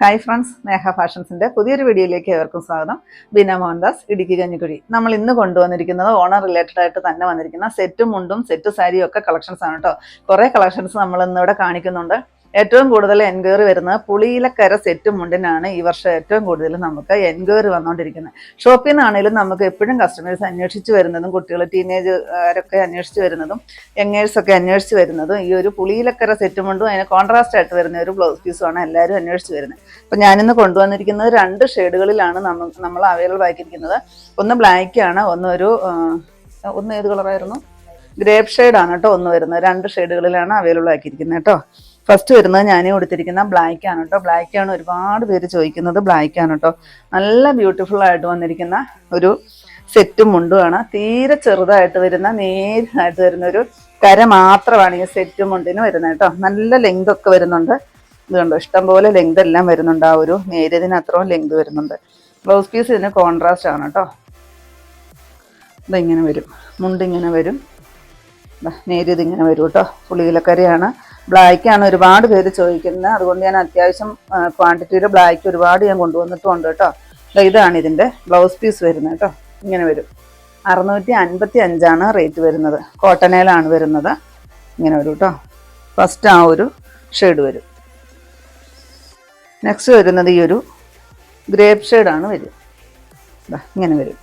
Hi friends Neha ഫാഷൻസിന്റെ പുതിയൊരു വീഡിയോയിലേക്ക് ഏവർക്കും സ്വാഗതം. ബിന മോഹൻദാസ് ഇടുക്കി കഞ്ഞിക്കുഴി. നമ്മൾ ഇന്ന് കൊണ്ടുവന്നിരിക്കുന്നത് ഓണർ റിലേറ്റഡ് ആയിട്ട് തന്നെ വന്നിരിക്കുന്ന സെറ്റും മുണ്ടും സെറ്റ് സാരിയും ഒക്കെ കളക്ഷൻസ് ആണ് കേട്ടോ കുറേ കളക്ഷൻസ് നമ്മൾ ഇന്നിവിടെ കാണിക്കുന്നുണ്ട്. ഏറ്റവും കൂടുതൽ എൻക്വയറി വരുന്നത് പുളിയിലക്കര സെറ്റ് മുണ്ടിനാണ് ഈ വർഷം ഏറ്റവും കൂടുതൽ നമുക്ക് എൻക്വയറി വന്നുകൊണ്ടിരിക്കുന്നത് ഷോപ്പിൽ നിന്നാണെങ്കിലും നമുക്ക് എപ്പോഴും കസ്റ്റമേഴ്സ് അന്വേഷിച്ച് വരുന്നതും കുട്ടികൾ ടീനേജുകാരൊക്കെ അന്വേഷിച്ച് വരുന്നതും യങ്ങേഴ്സൊക്കെ അന്വേഷിച്ച് വരുന്നതും ഈ ഒരു പുളിയിലക്കര സെറ്റ് മുണ്ടും അതിന് കോൺട്രാസ്റ്റ് ആയിട്ട് വരുന്ന ഒരു ബ്ലൗസ് പീസുമാണ് എല്ലാവരും അന്വേഷിച്ച് വരുന്നത്. അപ്പം ഞാനിന്ന് കൊണ്ടുവന്നിരിക്കുന്നത് രണ്ട് ഷെയ്ഡുകളിലാണ് നമ്മൾ അവൈലബിൾ ആക്കിയിരിക്കുന്നത്. ഒന്ന് ബ്ലാക്ക് ആണ് ഒന്ന് ഒരു ഒന്ന് ഏത് കളറായിരുന്നു ഗ്രേപ്പ് ഷെയ്ഡാണ് കേട്ടോ ഒന്ന് വരുന്നത്. രണ്ട് ഷെയ്ഡുകളിലാണ് അവൈലബിൾ ആക്കിയിരിക്കുന്നത് കേട്ടോ. ഫസ്റ്റ് വരുന്നത് ഞാൻ കൊടുത്തിരിക്കുന്ന ബ്ലാക്ക് ആണ് കേട്ടോ ബ്ലാക്ക് ആണ് ഒരുപാട് പേര് ചോദിക്കുന്നത് ബ്ലാക്ക് ആണ് കേട്ടോ നല്ല ബ്യൂട്ടിഫുൾ ആയിട്ട് വന്നിരിക്കുന്ന ഒരു സെറ്റും മുണ്ടുമാണ് തീരെ ചെറുതായിട്ട് വരുന്ന നേരായിട്ട് വരുന്ന ഒരു കര മാത്രമാണ് ഈ സെറ്റും മുണ്ടിന് വരുന്നത് കേട്ടോ നല്ല ലെങ്ത് ഒക്കെ വരുന്നുണ്ട്. ഇത് കണ്ടോ? ഇഷ്ടംപോലെ ലെങ്ത് എല്ലാം വരുന്നുണ്ട് ആ ഒരു നേരിയതിന് അത്രയും ലെങ്ത് വരുന്നുണ്ട്. ബ്ലൗസ് പീസ് ഇതിന് കോൺട്രാസ്റ്റ് ആണ് കേട്ടോ ഇതിങ്ങനെ വരും. മുണ്ടിങ്ങനെ വരും. ദാ നേരിയത് ഇങ്ങനെ വരും കേട്ടോ പുളിയിലക്കരയാണ് ബ്ലാക്ക് ആണ് ഒരുപാട് പേര് ചോദിക്കുന്നത്. അതുകൊണ്ട് ഞാൻ അത്യാവശ്യം ക്വാണ്ടിറ്റിയിൽ ബ്ലാക്ക് ഒരുപാട് ഞാൻ കൊണ്ടുവന്നിട്ടുണ്ട് കേട്ടോ. ഇതാണ് ഇതിന്റെ ബ്ലൗസ് പീസ് വരുന്നത് കേട്ടോ. ഇങ്ങനെ വരും. അറുന്നൂറ്റി അൻപത്തി അഞ്ചാണ് റേറ്റ് വരുന്നത്. കോട്ടനേലാണ് വരുന്നത്. ഇങ്ങനെ വരും കേട്ടോ. ഫസ്റ്റ് ആ ഒരു ഷെയ്ഡ് വരും. നെക്സ്റ്റ് വരുന്നത് ഈ ഒരു ഗ്രേപ്പ് ഷെയ്ഡാണ് വരും ഇങ്ങനെ വരും.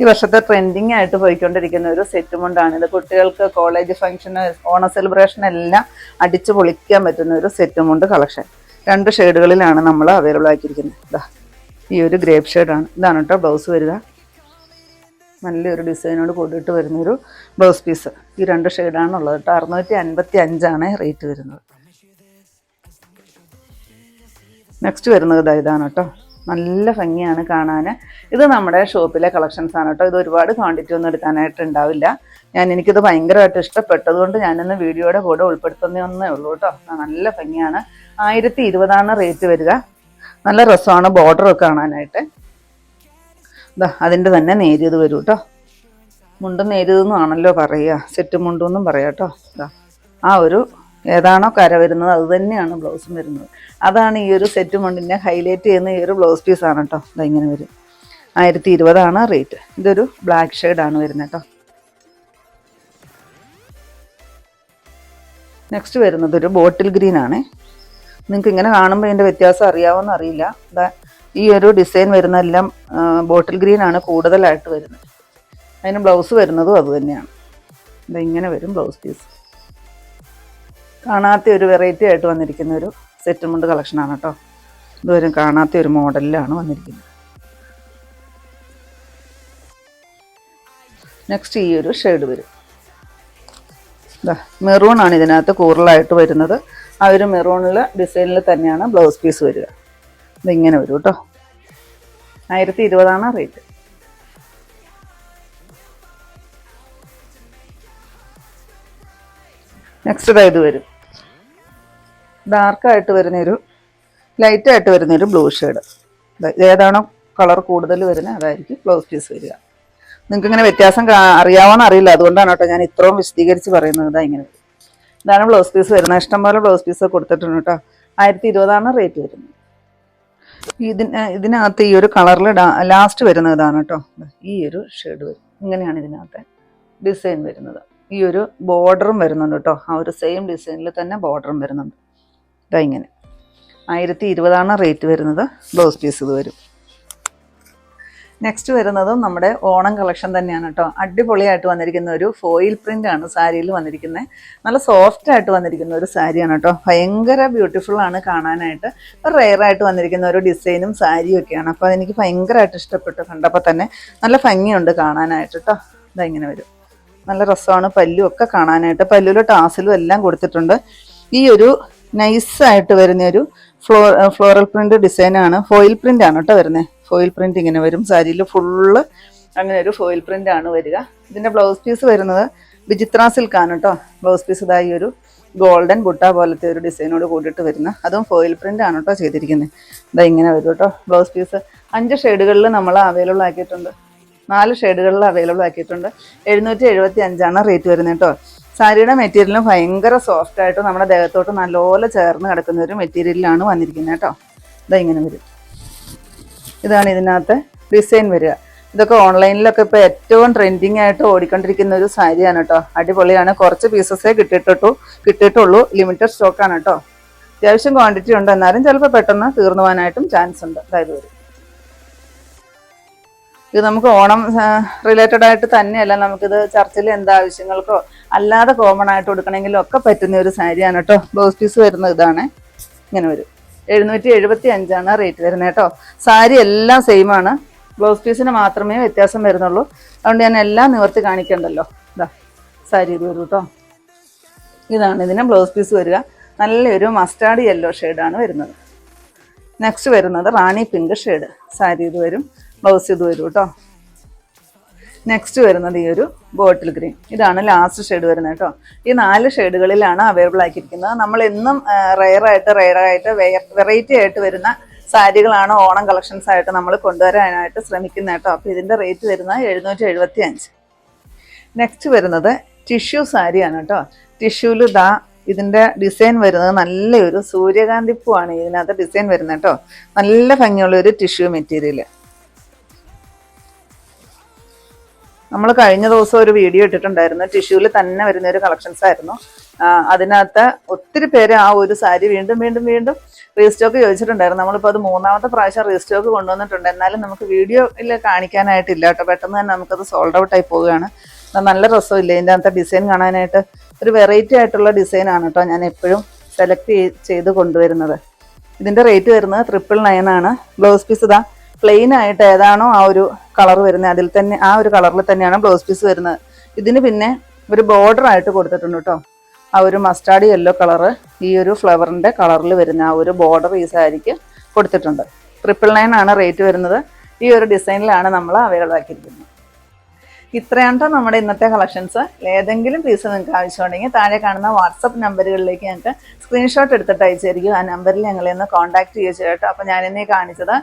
ഈ വർഷത്തെ ട്രെൻഡിങ് ആയിട്ട് പോയിക്കൊണ്ടിരിക്കുന്ന ഒരു സെറ്റ് മുണ്ടാണ് ഇത് കുട്ടികൾക്ക് കോളേജ് ഫംഗ്ഷന് ഓണ സെലിബ്രേഷൻ എല്ലാം അടിച്ചു പൊളിക്കാൻ പറ്റുന്ന ഒരു സെറ്റ് മുണ്ട് കളക്ഷൻ രണ്ട് ഷെയ്ഡുകളിലാണ് നമ്മൾ അവൈലബിൾ ആക്കിയിരിക്കുന്നത് ഈ ഒരു ഗ്രേപ്പ് ഷെയ്ഡാണ് ഇതാണ് കേട്ടോ ബ്ലൗസ് വരിക. നല്ലൊരു ഡിസൈനോട് കൂടിയിട്ട് വരുന്നൊരു ബ്ലൗസ് പീസ് ഈ രണ്ട് ഷെയ്ഡാണ് ഉള്ളത് കേട്ടോ അറുന്നൂറ്റി അൻപത്തി അഞ്ചാണ് റേറ്റ് വരുന്നത്. നെക്സ്റ്റ് വരുന്നത് ഇതാ ഇതാണ് കേട്ടോ നല്ല ഭംഗിയാണ് കാണാൻ ഇത് നമ്മുടെ ഷോപ്പിലെ കളക്ഷൻസ് ആണ് കേട്ടോ. ഇത് ഒരുപാട് ക്വാണ്ടിറ്റി ഒന്നും എടുക്കാനായിട്ട് ഉണ്ടാവില്ല. ഞാൻ എനിക്കിത് ഭയങ്കരമായിട്ട് ഇഷ്ടപ്പെട്ടതുകൊണ്ട് ഞാനിന്ന് വീഡിയോയുടെ കൂടെ ഉൾപ്പെടുത്തുന്നേ ഉള്ളൂ കേട്ടോ. നല്ല ഭംഗിയാണ്. ആയിരത്തി ഇരുപതാണ് റേറ്റ് വരിക. നല്ല രസമാണ് ബോർഡർ ഒക്കെ കാണാനായിട്ട്. ഇതാ അതിന്റെ തന്നെ നേരിയത് വരും കേട്ടോ. മുണ്ടും നേരിയതെന്നാണല്ലോ പറയുക. സെറ്റ് മുണ്ടെന്നും പറയാം കേട്ടോ. ആ ഒരു ഏതാണോ കര വരുന്നത് അത് തന്നെയാണ് ബ്ലൗസും വരുന്നത്. അതാണ് ഈ ഒരു സെറ്റ് മുണ്ടിനെ ഹൈലൈറ്റ് ചെയ്യുന്ന ഈ ഒരു ബ്ലൗസ് പീസാണ് കേട്ടോ ഇങ്ങനെ വരും. ആയിരത്തി ഇരുപതാണ് റേറ്റ് ഇതൊരു ബ്ലാക്ക് ഷെയ്ഡാണ് വരുന്നത് കേട്ടോ നെക്സ്റ്റ് വരുന്നത് ഒരു ബോട്ടിൽ ഗ്രീൻ ആണ്. നിങ്ങൾക്ക് ഇങ്ങനെ കാണുമ്പോൾ ഇതിന്റെ വ്യത്യാസം അറിയാവുമെന്ന് അറിയില്ല. ഈ ഒരു ഡിസൈൻ വരുന്നതെല്ലാം ബോട്ടിൽ ഗ്രീൻ ആണ് കൂടുതലായിട്ട് വരുന്നത്. അതിന് ബ്ലൗസ് വരുന്നതും അതുതന്നെയാണ് ഇങ്ങനെ വരും ബ്ലൗസ് പീസ് കാണാത്ത ഒരു വെറൈറ്റി ആയിട്ട് വന്നിരിക്കുന്ന ഒരു സെറ്റ് മുണ്ട് കളക്ഷനാണ് കേട്ടോ ഇതുവരെ കാണാത്ത ഒരു മോഡലിലാണ് വന്നിരിക്കുന്നത്. നെക്സ്റ്റ് ഈ ഒരു ഷെയ്ഡ് വരും. മെറൂൺ ആണ് ഇതിനകത്ത് കൂടുതലായിട്ട് വരുന്നത്. ആ ഒരു മെറൂണിൽ ഡിസൈനിൽ തന്നെയാണ് ബ്ലൗസ് പീസ് വരിക. ഇതിങ്ങനെ വരും കേട്ടോ ആയിരത്തി ഇരുപതാണ് റേറ്റ് നെക്സ്റ്റ് ഇത് വരും. ഡാർക്കായിട്ട് വരുന്നൊരു ലൈറ്റായിട്ട് വരുന്നൊരു ബ്ലൂ ഷെയ്ഡ്. ഏതാണോ കളർ കൂടുതൽ വരുന്നത് അതായിരിക്കും ബ്ലൗസ് പീസ് വരിക. നിങ്ങൾക്ക് ഇങ്ങനെ വ്യത്യാസം അറിയാവോ അറിയില്ല. അതുകൊണ്ടാണ് കേട്ടോ ഞാൻ ഇത്രയും വിശദീകരിച്ച് പറയുന്നത്. ഇതാ ഇങ്ങനെ. ഇതാണ് ബ്ലൗസ് പീസ് വരുന്നത്. ഇഷ്ടംപോലെ ബ്ലൗസ് പീസ് കൊടുത്തിട്ടുണ്ട് കേട്ടോ. ആയിരത്തി ഇരുപതാണ് റേറ്റ് വരുന്നത്. ഇതിന് ഇതിനകത്ത് ഈ ഒരു കളറിൽ ലാസ്റ്റ് വരുന്നത് ഇതാണ് കേട്ടോ. ഈ ഒരു ഷെയ്ഡ് വരും. ഇങ്ങനെയാണ് ഇതിനകത്തെ ഡിസൈൻ വരുന്നത്. ഈ ഒരു ബോർഡറും വരുന്നുണ്ട് കേട്ടോ. ആ ഒരു സെയിം ഡിസൈനിൽ തന്നെ ബോർഡറും വരുന്നുണ്ട്. ഇതാ ഇങ്ങനെ. ആയിരത്തി ഇരുപതാണ് റേറ്റ് വരുന്നത്. ബ്ലൗസ് പീസ് ഇത് വരും. നെക്സ്റ്റ് വരുന്നതും നമ്മുടെ ഓണം കളക്ഷൻ തന്നെയാണ് കേട്ടോ അടിപൊളിയായിട്ട് വന്നിരിക്കുന്ന ഒരു ഫോയിൽ പ്രിന്റ് ആണ് സാരിയിൽ വന്നിരിക്കുന്നത് നല്ല സോഫ്റ്റ് ആയിട്ട് വന്നിരിക്കുന്ന ഒരു സാരിയാണ് കേട്ടോ ഭയങ്കര ബ്യൂട്ടിഫുൾ ആണ് കാണാനായിട്ട്. റെയർ ആയിട്ട് വന്നിരിക്കുന്ന ഒരു ഡിസൈനും സാരിയും ഒക്കെയാണ്. അപ്പോൾ അതെനിക്ക് ഭയങ്കരമായിട്ട് ഇഷ്ടപ്പെട്ടു കണ്ടപ്പോൾ തന്നെ നല്ല ഭംഗിയുണ്ട് കാണാനായിട്ട് കേട്ടോ ഇങ്ങനെ വരും. നല്ല രസമാണ്. പല്ലും ഒക്കെ കാണാനായിട്ട്. പല്ലുവിൽ ടാസിലും എല്ലാം കൊടുത്തിട്ടുണ്ട്. ഈ ഒരു നൈസായിട്ട് വരുന്ന ഒരു ഫ്ലോ ഫ്ലോറൽ പ്രിന്റ് ഡിസൈനാണ് ഫോയിൽ പ്രിന്റ് ആണ് കേട്ടോ വരുന്നത് ഫോയിൽ പ്രിന്റ് ഇങ്ങനെ വരും. സാരിയിൽ ഫുള്ള് അങ്ങനെ ഒരു ഫോയിൽ പ്രിന്റ് ആണ് വരിക. ഇതിന്റെ ബ്ലൗസ് പീസ് വരുന്നത് വിചിത്ര സിൽക്കാണ് കേട്ടോ. ബ്ലൗസ് പീസ് ഇതായി ഒരു ഗോൾഡൻ ബുട്ട പോലത്തെ ഒരു ഡിസൈനോട് കൂടിയിട്ട് വരുന്ന. അതും ഫോയിൽ പ്രിന്റ് ആണ് കേട്ടോ ചെയ്തിരിക്കുന്നത് ഇതാ ഇങ്ങനെ വരും കേട്ടോ. ബ്ലൗസ് പീസ് അഞ്ച് ഷെയ്ഡുകളിൽ നമ്മൾ അവൈലബിൾ ആക്കിയിട്ടുണ്ട്. നാല് ഷെയ്ഡുകളിൽ അവൈലബിൾ ആക്കിയിട്ടുണ്ട്. എഴുന്നൂറ്റി എഴുപത്തി അഞ്ചാണ് റേറ്റ് വരുന്നത് കേട്ടോ. സാരിയുടെ മെറ്റീരിയലും ഭയങ്കര സോഫ്റ്റ് ആയിട്ട് നമ്മുടെ ദേഹത്തോട്ട് നല്ലപോലെ ചേർന്ന് കിടക്കുന്ന ഒരു മെറ്റീരിയലിലാണ് വന്നിരിക്കുന്നത് കേട്ടോ. ഇതാ ഇങ്ങനെ വരും. ഇതാണ് ഇതിനകത്ത് ഡിസൈൻ വരിക. ഇതൊക്കെ ഓൺലൈനിലൊക്കെ ഇപ്പോൾ ഏറ്റവും ട്രെൻഡിങ് ആയിട്ട് ഓടിക്കൊണ്ടിരിക്കുന്ന ഒരു സാരിയാണ് കേട്ടോ. അടിപൊളിയാണ്. കുറച്ച് പീസസേ കിട്ടിയിട്ടുള്ളൂ. കിട്ടിയിട്ടുള്ളൂ ലിമിറ്റഡ് സ്റ്റോക്കാണ് കേട്ടോ. അത്യാവശ്യം ക്വാണ്ടിറ്റി ഉണ്ട്. എന്നാലും ചിലപ്പോൾ പെട്ടെന്ന് തീർന്നു പോകാനായിട്ടും ചാൻസ് ഉണ്ട്. അതായത് വരും. ഇത് നമുക്ക് ഓണം റിലേറ്റഡ് ആയിട്ട് തന്നെയല്ല. നമുക്കിത് ചർച്ചിൽ എന്ത് ആവശ്യങ്ങൾക്കോ അല്ലാതെ കോമൺ ആയിട്ട് കൊടുക്കണമെങ്കിലും ഒക്കെ പറ്റുന്ന ഒരു സാരിയാണ് കേട്ടോ ബ്ലൗസ് പീസ് വരുന്ന ഇതാണ്. ഇങ്ങനെ വരും. എഴുന്നൂറ്റി എഴുപത്തി അഞ്ചാണ് റേറ്റ് വരുന്നത് കേട്ടോ സാരി എല്ലാം സെയിം ആണ്. ബ്ലൗസ് പീസിന് മാത്രമേ വ്യത്യാസം വരുന്നുള്ളൂ. അതുകൊണ്ട് ഞാൻ എല്ലാം നിവർത്തി കാണിക്കണ്ടല്ലോ. ഇതാ സാരി ഇത് വരും കേട്ടോ ഇതാണ് ഇതിന് ബ്ലൗസ് പീസ് വരിക. നല്ലൊരു മസ്റ്റാർഡ് യെല്ലോ ഷെയ്ഡാണ് വരുന്നത്. നെക്സ്റ്റ് വരുന്നത് റാണി പിങ്ക് ഷെയ്ഡ് സാരി ഇത് വരും. ബ്ലൗസ് ഇത് വരും കേട്ടോ. നെക്സ്റ്റ് വരുന്നത് ഈ ഒരു ബോട്ടിൽ ഗ്രീൻ. ഇതാണ് ലാസ്റ്റ് ഷെയ്ഡ് വരുന്നത് കേട്ടോ. ഈ നാല് ഷെയ്ഡുകളിലാണ് അവൈലബിൾ ആക്കിയിരിക്കുന്നത്. നമ്മൾ എന്നും റെയർ ആയിട്ട് വെറൈറ്റി ആയിട്ട് വരുന്ന സാരികളാണ് ഓണം കളക്ഷൻസ് ആയിട്ട് നമ്മൾ കൊണ്ടുവരാനായിട്ട് ശ്രമിക്കുന്നത് കേട്ടോ. അപ്പോൾ ഇതിന്റെ റേറ്റ് വരുന്നത് എഴുന്നൂറ്റി എഴുപത്തി അഞ്ച് നെക്സ്റ്റ് വരുന്നത് ടിഷ്യൂ സാരിയാണ് കേട്ടോ. ടിഷ്യൂൽ ദാ ഇതിന്റെ ഡിസൈൻ വരുന്നത് നല്ലൊരു സൂര്യകാന്തി പൂവാണ് ഇതിനകത്ത് ഡിസൈൻ വരുന്നത് കേട്ടോ. നല്ല ഭംഗിയുള്ള ഒരു ടിഷ്യൂ മെറ്റീരിയൽ നമ്മൾ കഴിഞ്ഞ ദിവസം ഒരു വീഡിയോ ഇട്ടിട്ടുണ്ടായിരുന്നു. ടിഷ്യൂവിൽ തന്നെ വരുന്ന ഒരു കളക്ഷൻസ് ആയിരുന്നു അതിനകത്ത് ഒത്തിരി പേര് ആ ഒരു സാരി വീണ്ടും വീണ്ടും വീണ്ടും റീസ്റ്റോക്ക് ചോദിച്ചിട്ടുണ്ടായിരുന്നു. നമ്മളിപ്പോൾ അത് മൂന്നാമത്തെ പ്രാവശ്യം റീസ്റ്റോക്ക് കൊണ്ടുവന്നിട്ടുണ്ട്. എന്നാലും നമുക്ക് വീഡിയോയിൽ കാണിക്കാനായിട്ടില്ല കേട്ടോ. പെട്ടെന്ന് തന്നെ നമുക്കത് സോൾഡ് ഔട്ട് ആയി പോവുകയാണ്. നല്ല രസമില്ല ഇതിന്റെ അകത്തെ ഡിസൈൻ കാണാനായിട്ട് ഒരു വെറൈറ്റി ആയിട്ടുള്ള ഡിസൈൻ ആണ് കേട്ടോ ഞാൻ എപ്പോഴും സെലക്ട് ചെയ്ത് കൊണ്ടുവരുന്നത്. ഇതിന്റെ റേറ്റ് വരുന്നത് ട്രിപ്പിൾ നയൻ ആണ്. ബ്ലൗസ് പീസ് ഇതാ പ്ലെയിൻ ആയിട്ട് ഏതാണോ ആ ഒരു കളർ വരുന്നത്. അതിൽ തന്നെ ആ ഒരു കളറിൽ തന്നെയാണ് ബ്ലൗസ് പീസ് വരുന്നത്. ഇതിന് പിന്നെ ഒരു ബോർഡർ ആയിട്ട് കൊടുത്തിട്ടുണ്ട് കേട്ടോ ആ ഒരു മസ്റ്റാർഡ് യെല്ലോ കളറ് ഈ ഒരു ഫ്ലവറിന്റെ കളറിൽ വരുന്ന ആ ഒരു ബോർഡർ ഈ സാരിക്ക് കൊടുത്തിട്ടുണ്ട്. ട്രിപ്പിൾ നയൻ ആണ് റേറ്റ് വരുന്നത്. ഈ ഒരു ഡിസൈനിലാണ് നമ്മൾ അവൈലബിൾ ആക്കിയിരിക്കുന്നത്. ഇത്രയാണ് നമ്മുടെ ഇന്നത്തെ കളക്ഷൻസ് ഏതെങ്കിലും പീസ് നിങ്ങൾക്ക് ആവശ്യമുണ്ടെങ്കിൽ താഴെ കാണുന്ന വാട്സപ്പ് നമ്പറുകളിലേക്ക് ഞങ്ങൾക്ക് സ്ക്രീൻഷോട്ട് എടുത്തിട്ട് അയച്ചായിരിക്കും ആ നമ്പറിൽ ഞങ്ങളെ ഒന്ന് കോൺടാക്ട് ചെയ്യുക കേട്ടോ അപ്പോൾ ഞാനിന്നീ കാണിച്ചത്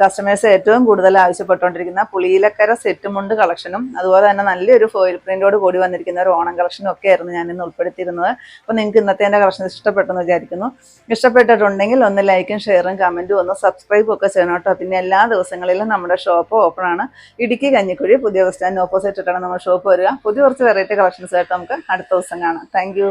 കസ്റ്റമേഴ്സ് ഏറ്റവും കൂടുതൽ ആവശ്യപ്പെട്ടുകൊണ്ടിരിക്കുന്ന പുളിയിലക്കര സെറ്റ് മുണ്ട് കളക്ഷനും അതുപോലെ തന്നെ നല്ലൊരു ഫോയിൽ പ്രിന്റോട് കൂടി വന്നിരിക്കുന്ന ഒരു ഓണം കളക്ഷനും ഒക്കെ ആയിരുന്നു ഞാൻ ഇന്ന് ഉൾപ്പെടുത്തിയിരുന്നത്. അപ്പോൾ നിങ്ങൾക്ക് ഇന്നത്തെ എന്റെ കളക്ഷൻ ഇഷ്ടപ്പെട്ടെന്ന് വിചാരിക്കുന്നു. ഇഷ്ടപ്പെട്ടിട്ടുണ്ടെങ്കിൽ ഒന്ന് ലൈക്കും ഷെയറും കമന്റും ഒന്ന് സബ്സ്ക്രൈബും ഒക്കെ ചെയ്യണം കേട്ടോ. പിന്നെ എല്ലാ ദിവസങ്ങളിലും നമ്മുടെ ഷോപ്പ് ഓപ്പൺ ആണ്. ഇടുക്കി കഞ്ഞിക്കുഴി പുതിയ ബസ് സ്റ്റാൻഡിന് ഓപ്പോസിറ്റ് ഇട്ടാണ് നമ്മുടെ ഷോപ്പ് വരിക. പുതിയ കുറച്ച് വെറൈറ്റി കളക്ഷൻസ് ആയിട്ട് നമുക്ക് അടുത്ത ദിവസം കാണാം. താങ്ക്